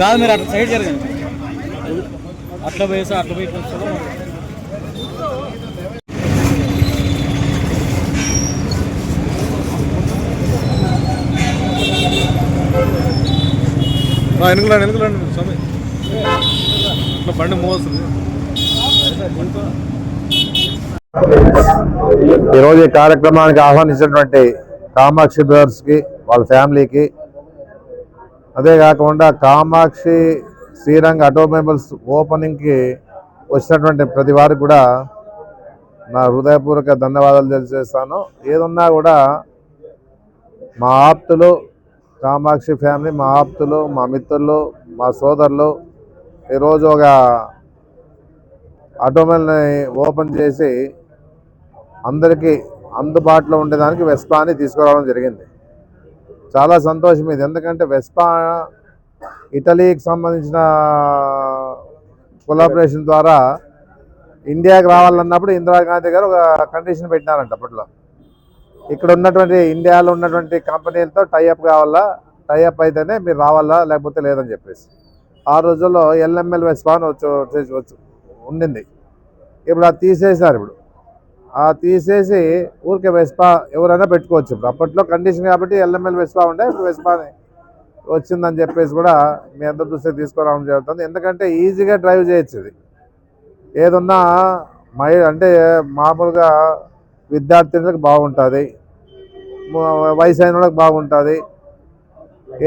కాదు మీరు అట్లా సైడ్ జరగండి. అట్లా పోయేసి అట్లా పోయి ఇట్లా వస్తారా? వెనుకలండి స్వామి. ఇట్లా బండి మోస్తుంది. ఈరోజు ఈ కార్యక్రమానికి ఆహ్వానించినటువంటి కామాక్షి బ్రదర్స్కి వాళ్ళ ఫ్యామిలీకి. అదే కాకుండా కామాక్షి శ్రీరంగ ఆటోమొబైల్స్ ఓపెనింగ్కి వచ్చినటువంటి ప్రతి వారికి కూడా నా హృదయపూర్వక ధన్యవాదాలు తెలియజేస్తాను. ఏదున్నా కూడా మా ఆప్తులు కామాక్షి ఫ్యామిలీ మా ఆప్తులు మా మిత్రులు మా సోదరులు ఈరోజు ఒక ఆటోమొబైల్ని ఓపెన్ చేసి అందరికీ అందుబాటులో ఉండేదానికి వెస్పాని తీసుకురావడం జరిగింది. చాలా సంతోషం ఇది. ఎందుకంటే వెస్పా ఇటలీకి సంబంధించిన కొలాబరేషన్ ద్వారా ఇండియాకి రావాలన్నప్పుడు ఇందిరాగాంధీ గారు ఒక కండిషన్ పెట్టినారంట అప్పట్లో. ఇక్కడ ఉన్నటువంటి ఇండియాలో ఉన్నటువంటి కంపెనీలతో టైఅప్ కావాలా? టైఅప్ అయితేనే మీరు రావాలా? లేకపోతే లేదని చెప్పేసి. ఆ రోజుల్లో ఎల్ఎంఎల్ వెస్పా అని వచ్చి వచ్చు ఉండింది. ఇప్పుడు అది తీసేసినారు ఇప్పుడు. తీసేసి ఊరికే వెస్పా ఎవరైనా పెట్టుకోవచ్చు. ఇప్పుడు అప్పట్లో కండిషన్ కాబట్టి ఎల్ఎంఎల్ వెస్పా ఉండే ఇప్పుడు వెస్పాని వచ్చిందని చెప్పేసి కూడా మీ అందరి దృష్టికి తీసుకురావడం జరుగుతుంది. ఎందుకంటే ఈజీగా డ్రైవ్ చేయొచ్చు ఇది. ఏదున్నా మై అంటే మామూలుగా విద్యార్థినులకు బాగుంటుంది. వయసు అయిన వాళ్ళకి బాగుంటుంది.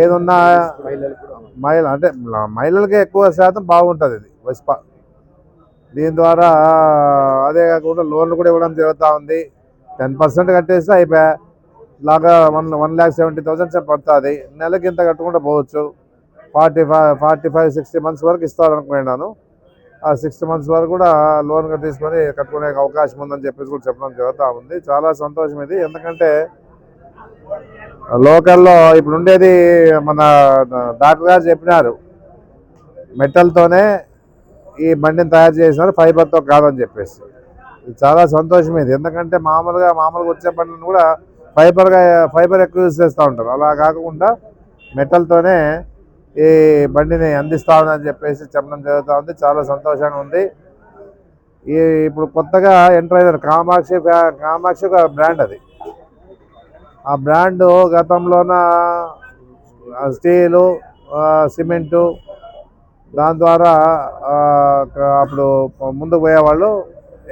ఏదున్నా మహిళ అంటే మహిళలకి ఎక్కువ శాతం బాగుంటుంది ఇది వెస్పా. దీని ద్వారా అదే కాకుండా లోన్లు కూడా ఇవ్వడం జరుగుతూ ఉంది. టెన్ పర్సెంట్ కట్టేస్తే అయిపోయా లాగా one one lakh seventy thousand పడుతుంది. నెలకి ఇంత కట్టుకుంటూ పోవచ్చు. Forty five forty five sixty months వరకు ఇస్తారనుకున్నాను. ఆ సిక్స్టీ మంత్స్ వరకు కూడా లోన్ తీసుకొని కట్టుకునే అవకాశం ఉందని చెప్పేసి కూడా చెప్పడం జరుగుతూ ఉంది. చాలా సంతోషం ఇది. ఎందుకంటే లోకల్లో ఇప్పుడు ఉండేది మన డాక్టర్ గారు చెప్పినారు. మెటల్తోనే ఈ బండిని తయారు చేసినారు ఫైబర్తో కాదని చెప్పేసి. ఇది చాలా సంతోషం ఇది ఎందుకంటే మామూలుగా మామూలుగా వచ్చే బండ్లను కూడా ఫైబర్గా ఫైబర్ ఎక్కువ యూజ్ చేస్తూ ఉంటారు. అలా కాకుండా మెటల్తోనే ఈ బండిని అందిస్తామని చెప్పేసి చెప్పడం జరుగుతూ ఉంది. చాలా సంతోషంగా ఉంది. ఈ ఇప్పుడు కొత్తగా ఎంటర్ అయినారు కామాక్షి కామాక్షి ఒక బ్రాండ్ అది. ఆ బ్రాండ్ గతంలోన స్టీలు సిమెంటు దాని ద్వారా అప్పుడు ముందుకు పోయేవాళ్ళు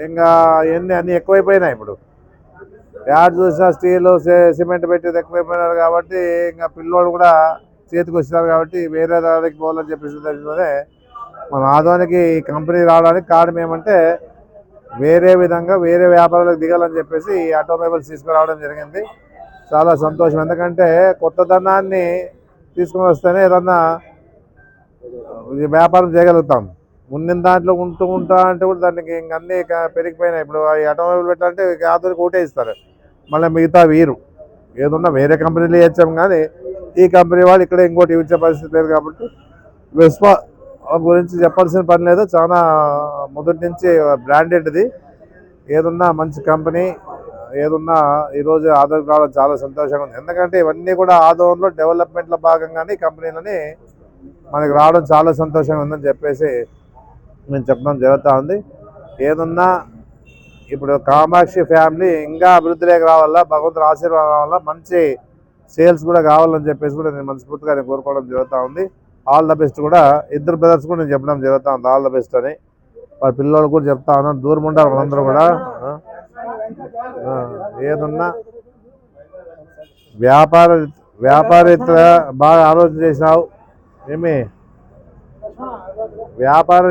ఇంకా ఇవన్నీ అన్నీ ఎక్కువైపోయినాయి ఇప్పుడు. యాడ్ చూసినా స్టీలు సిమెంట్ పెట్టేది ఎక్కువైపోయినారు కాబట్టి ఇంకా పిల్లోడు కూడా చేతికి వచ్చినారు కాబట్టి వేరే దానికి పోవాలని చెప్పేసి ఉద్దేశంతోనే మన ఆదోనికి ఈ కంపెనీ రావడానికి కారణం ఏమంటే వేరే విధంగా వేరే వ్యాపారాలకు దిగాలని చెప్పేసి ఈ ఆటోమొబైల్స్ తీసుకురావడం జరిగింది. చాలా సంతోషం. ఎందుకంటే కొత్తదనాన్ని తీసుకుని వస్తేనే ఏదన్నా వ్యాపారం చేయగలుగుతాం. ఉండిన దాంట్లో ఉంటూ ఉంటా అంటే కూడా దానికి ఇంక అన్నీ పెరిగిపోయినాయి. ఇప్పుడు ఈ ఆటోమొబైల్ పెట్టాలంటే ఆధునిక ఒకటే ఇస్తారు. మళ్ళీ మిగతా వీరు. ఏదున్నా వేరే కంపెనీలు ఇచ్చాం కానీ ఈ కంపెనీ వాళ్ళు ఇక్కడ ఇంకోటి ఇచ్చే పరిస్థితి లేదు కాబట్టి వెస్పా గురించి చెప్పాల్సిన పని లేదు. చాలా మొదటి నుంచి బ్రాండెడ్ది. ఏదున్నా మంచి కంపెనీ ఏదున్నా ఈరోజు ఆదోన్ రావడం చాలా సంతోషంగా ఉంది. ఎందుకంటే ఇవన్నీ కూడా ఆదోన్లో డెవలప్మెంట్లో భాగంగానే కంపెనీలని మనకి రావడం చాలా సంతోషంగా ఉందని చెప్పేసి మేము చెప్పడం జరుగుతూ ఉంది. ఏదున్నా ఇప్పుడు కామాక్షి ఫ్యామిలీ ఇంకా అభివృద్ధిలోకి రావాలా భగవంతుడు ఆశీర్వాదం రావాలా మంచి సేల్స్ కూడా కావాలని చెప్పేసి కూడా నేను మనస్ఫూర్తిగా నేను కోరుకోవడం జరుగుతూ ఉంది. ఆల్ ద బెస్ట్ కూడా ఇద్దరు బ్రదర్స్ కూడా నేను చెప్పడం జరుగుతూ ఉంది. ఆల్ ద బెస్ట్ అని. వాళ్ళ పిల్లలు కూడా చెప్తా ఉన్నాను. దూరం ఉండాలి వాళ్ళందరూ కూడా. ఏదన్నా ఏదున్నా వ్యాపార వ్యాపారరీత్యా బాగా ఆలోచన చేసినావు. ఏమి? వ్యాపార